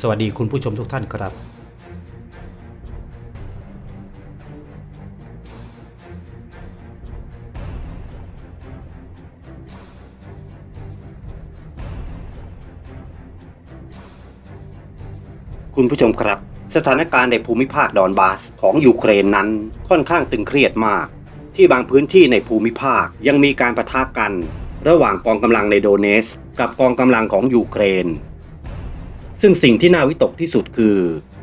สวัสดีคุณผู้ชมทุกท่านครับ คุณผู้ชมครับ สถานการณ์ในภูมิภาคดอนบาสของยูเครนนั้นค่อนข้างตึงเครียดมาก ที่บางพื้นที่ในภูมิภาคยังมีการประทะกัน ระหว่างกองกำลังในโดเนส กับกองกำลังของยูเครน ซึ่งสิ่งที่น่าวิตกที่สุดคือ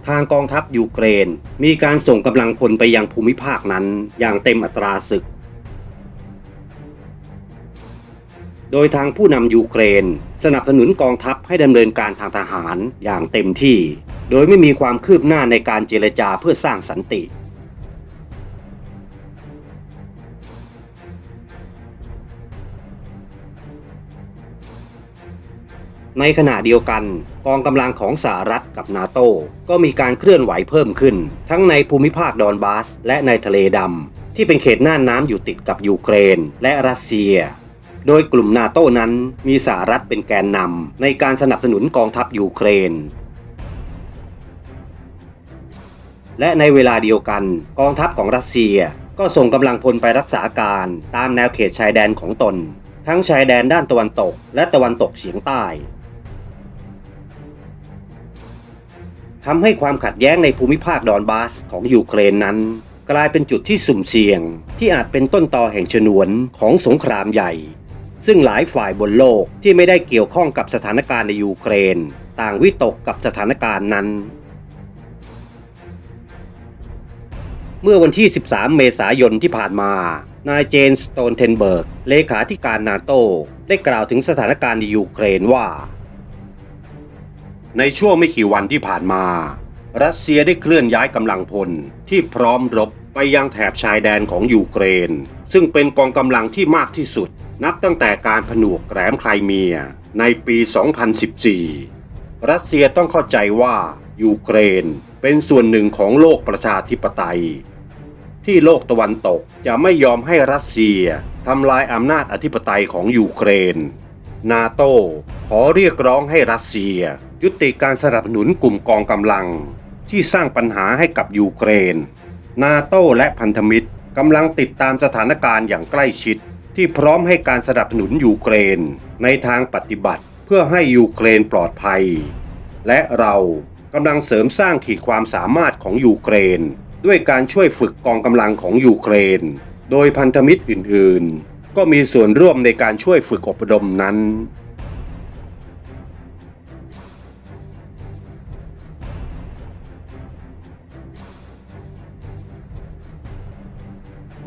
ทางกองทัพยูเครน มีการส่งกำลังพลไปยังภูมิภาคนั้นอย่างเต็มอัตราศึก โดยทางผู้นำยูเครน สนับสนุนกองทัพให้ดำเนินการทางทหารอย่างเต็มที่ โดยไม่มีความคืบหน้าในการเจรจาเพื่อสร้างสันติ ในขณะเดียวกัน กองกำลังของสหรัฐกับนาโตก็มีการเคลื่อนไหวเพิ่มขึ้น ทั้งในภูมิภาคดอนบาส และในทะเลดำที่เป็นเขตน่านน้ำอยู่ติดกับยูเครน และรัสเซีย โดยกลุ่มนาโต้นั้นมีสหรัฐเป็นแกนนำในการสนับสนุนกองทัพยูเครนและในเวลาเดียวกัน กองทัพของรัสเซียก็ส่งกำลังพลไปรักษาการตามแนวเขตชายแดนของตน ทั้งชายแดนด้านตะวันตกและตะวันตกเฉียงใต้ ทำให้ความขัดแย้งในภูมิภาคดอนบาสของยูเครนนั้น กลายเป็นจุดที่สุ่มเสี่ยง ที่อาจเป็นต้นตอแห่งชนวนของสงครามใหญ่ ซึ่งหลายฝ่ายบนโลกที่ไม่ได้เกี่ยวข้องกับสถานการณ์ในยูเครน ต่างวิตกกับสถานการณ์นั้น เมื่อวันที่ 13 เมษายนที่ผ่านมา นายเจนสโตนเทนเบิร์ก เลขาธิการนาโตได้กล่าวถึงสถานการณ์ในยูเครนว่า ในช่วงไม่กี่วันที่ผ่านมา รัสเซียได้เคลื่อนย้ายกำลังพลที่พร้อมรบไปยังแถบชายแดนของยูเครน ซึ่งเป็นกองกำลังที่มากที่สุด นับตั้งแต่การผนวกแกรมไครเมียในปี 2014 รัสเซียต้องเข้าใจว่ายูเครนเป็นส่วนหนึ่งของโลกประชาธิปไตย ที่โลกตะวันตกจะไม่ยอมให้รัสเซียทำลายอำนาจอธิปไตยของยูเครน นาโตขอเรียกร้องให้รัสเซีย ยุติการสนับสนุนกลุ่มกองกำลัง ที่สร้างปัญหาให้กับยูเครน นาโต้และพันธมิตรกำลังติดตามสถานการณ์อย่างใกล้ชิด ที่พร้อมให้การสนับสนุนยูเครน ในทางปฏิบัติเพื่อให้ยูเครนปลอดภัย และเรากำลังเสริมสร้างขีดความสามารถของยูเครน ด้วยการช่วยฝึกกองกำลังของยูเครน โดยพันธมิตรอื่นๆ ก็มีส่วนร่วมในการช่วยฝึกอบรมนั้น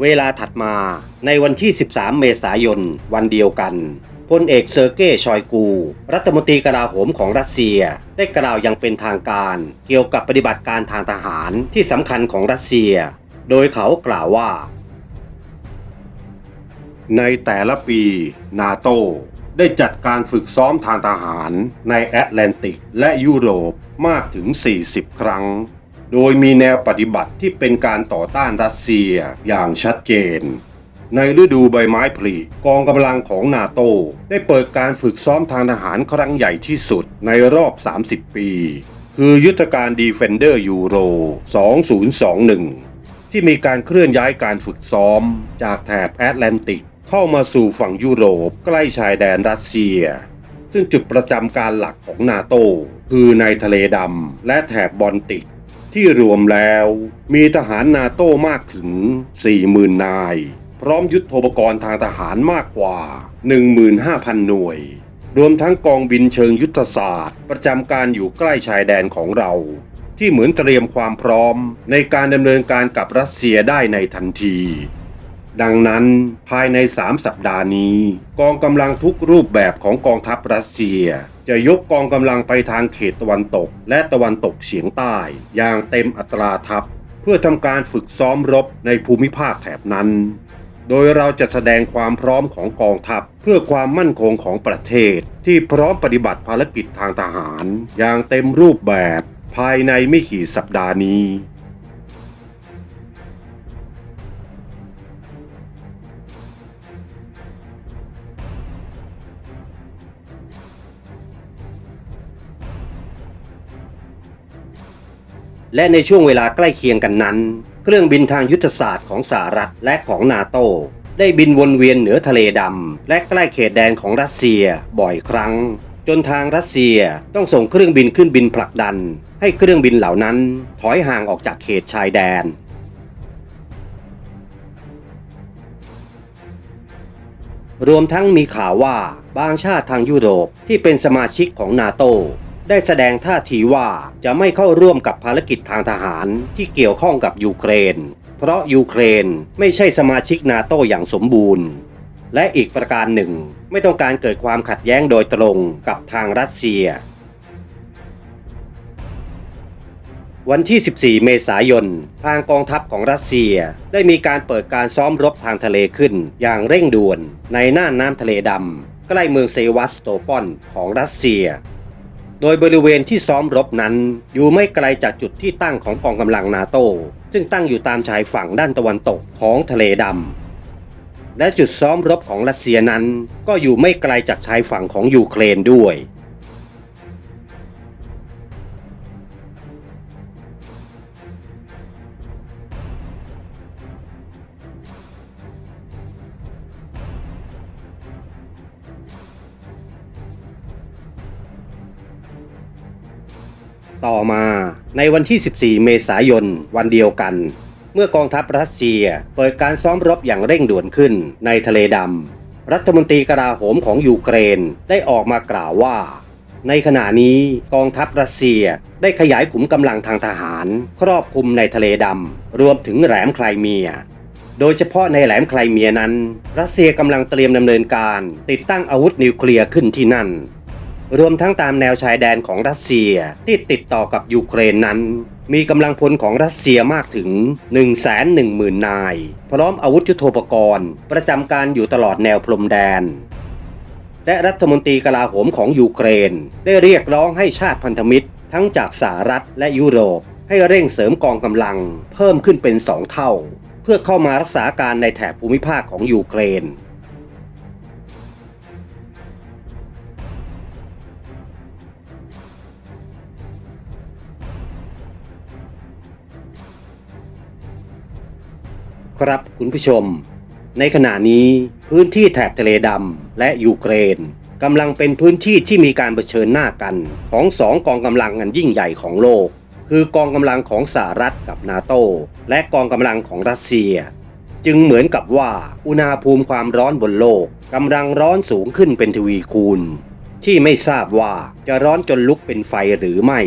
เวลาถัดมาในวันที่ 13 เมษายน วันเดียวกันพลเอกเซอร์เก้ชอยกู รัฐมนตรีกลาโหมของรัสเซีย ได้กล่าวอย่างเป็นทางการ เกี่ยวกับปฏิบัติการทางทหารที่สำคัญของรัสเซีย โดยเขากล่าวว่า ในแต่ละปีนาโตได้จัดการฝึกซ้อมทางทหารในแอตแลนติกและยุโรปมากถึง 40 ครั้ง โดยมีแนวปฏิบัติที่เป็นการต่อต้านรัสเซียอย่างชัดเจน ในฤดูใบไม้ผลิกองกำลังของนาโต ได้เปิดการฝึกซ้อมทางทหารครั้งใหญ่ที่สุดในรอบ 30 ปี คือยุทธการ Defender Euro 2021 ที่มีการเคลื่อนย้ายการฝึกซ้อมจากแถบแอตแลนติกเข้ามาสู่ฝั่งยุโรปใกล้ชายแดนรัสเซีย ซึ่งจุดประจำการหลักของนาโต คือในทะเลดำและแถบบอลติก ที่รวมแล้วมีทหารนาโต้มากถึง 40,000 นาย พร้อมยุทโธปกรณ์ทางทหารมากกว่า 15,000 หน่วย รวมทั้งกองบินเชิงยุทธศาสตร์ ประจำการอยู่ใกล้ชายแดนของเรา ที่เหมือนเตรียมความพร้อมในการดำเนินการกับรัสเซียได้ในทันที ดังนั้นภายใน 3 สัปดาห์นี้ กองกำลังทุกรูปแบบของกองทัพรัสเซีย จะยกกองกำลังไปทางเขตตะวันตก และตะวันตกเฉียงใต้ อย่างเต็มอัตราทัพ เพื่อทำการฝึกซ้อมรบในภูมิภาคแถบนั้น โดยเราจะแสดงความพร้อมของกองทัพ เพื่อความมั่นคงของประเทศ ที่พร้อมปฏิบัติภารกิจทางทหาร อย่างเต็มรูปแบบ ภายในไม่กี่สัปดาห์นี้ และในช่วงเวลาใกล้เคียงกันนั้น เครื่องบินทางยุทธศาสตร์ของสหรัฐและของนาโตได้บินวนเวียนเหนือทะเลดำ และใกล้เขตแดนของรัสเซียบ่อยครั้ง จนทางรัสเซียต้องส่งเครื่องบินขึ้นบินผลักดัน ให้เครื่องบินเหล่านั้นถอยห่างออกจากเขตชายแดน รวมทั้งมีข่าวว่าบางชาติทางยุโรปที่เป็นสมาชิกของนาโต ได้แสดงท่าทีว่าจะไม่เข้าร่วมกับภารกิจทางทหารที่เกี่ยวข้องกับยูเครน เพราะยูเครนไม่ใช่สมาชิกนาโตอย่างสมบูรณ์ และอีกประการหนึ่ง ไม่ต้องการเกิดความขัดแย้งโดยตรงกับทางรัสเซีย วันที่ 14 เมษายน ทางกองทัพของรัสเซียได้มีการเปิดการซ้อมรบทางทะเลขึ้นอย่างเร่งด่วนในน่านน้ำทะเลดำใกล้เมืองเซวัสโตปอลของรัสเซีย โดยบริเวณที่ซ้อมรบนั้น อยู่ไม่ไกลจากจุดที่ตั้งของกองกำลังนาโต ซึ่งตั้งอยู่ตามชายฝั่งด้านตะวันตกของทะเลดำและจุดซ้อมรบของรัสเซียนั้น ก็อยู่ไม่ไกลจากชายฝั่งของยูเครนด้วย ต่อมาในวันที่ 14 เมษายน วันเดียวกัน เมื่อกองทัพรัสเซียเปิดการซ้อมรบอย่างเร่งด่วนขึ้นในทะเลดำ รัฐมนตรีกลาโหมของยูเครนได้ออกมากล่าวว่า ในขณะนี้กองทัพรัสเซียได้ขยายขุมกำลังทางทหาร ครอบคลุมในทะเลดำ รวมถึงแหลมไคลเมียโดยเฉพาะในแหลมไคลเมียนั้น รัสเซียกำลังเตรียมดำเนินการ ติดตั้งอาวุธนิวเคลียร์ขึ้นที่นั่น รวมทั้งตามแนวชายแดนของรัสเซียที่ติดต่อกับยูเครนนั้น มีกำลังพลของรัสเซียมากถึง 110,000 นาย พร้อมอาวุธยุทโธปกรณ์ ประจำการอยู่ตลอดแนวพรมแดน และรัฐมนตรีกลาโหมของยูเครน ได้เรียกร้องให้ชาติพันธมิตร ทั้งจากสหรัฐและยุโรป ให้เร่งเสริมกองกำลัง เพิ่มขึ้นเป็นสองเท่า เพื่อเข้ามารักษาการในแถบภูมิภาคของยูเครน ครับคุณผู้ชม ในขณะนี้พื้นที่แถบทะเลดำและยูเครนกำลังเป็นพื้นที่ที่มีการเผชิญหน้ากันของสองกองกำลังอันยิ่งใหญ่ของโลก คือกองกำลังของสหรัฐกับนาโตและกองกำลังของรัสเซีย จึงเหมือนกับว่าอุณหภูมิความร้อนบนโลกกำลังร้อนสูงขึ้นเป็นทวีคูณ ที่ไม่ทราบว่าจะร้อนจนลุกเป็นไฟหรือไม่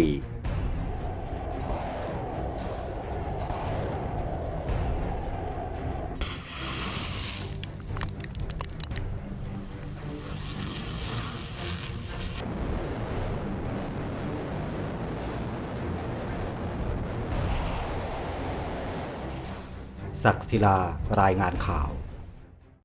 ศักศิลารายงานข่าว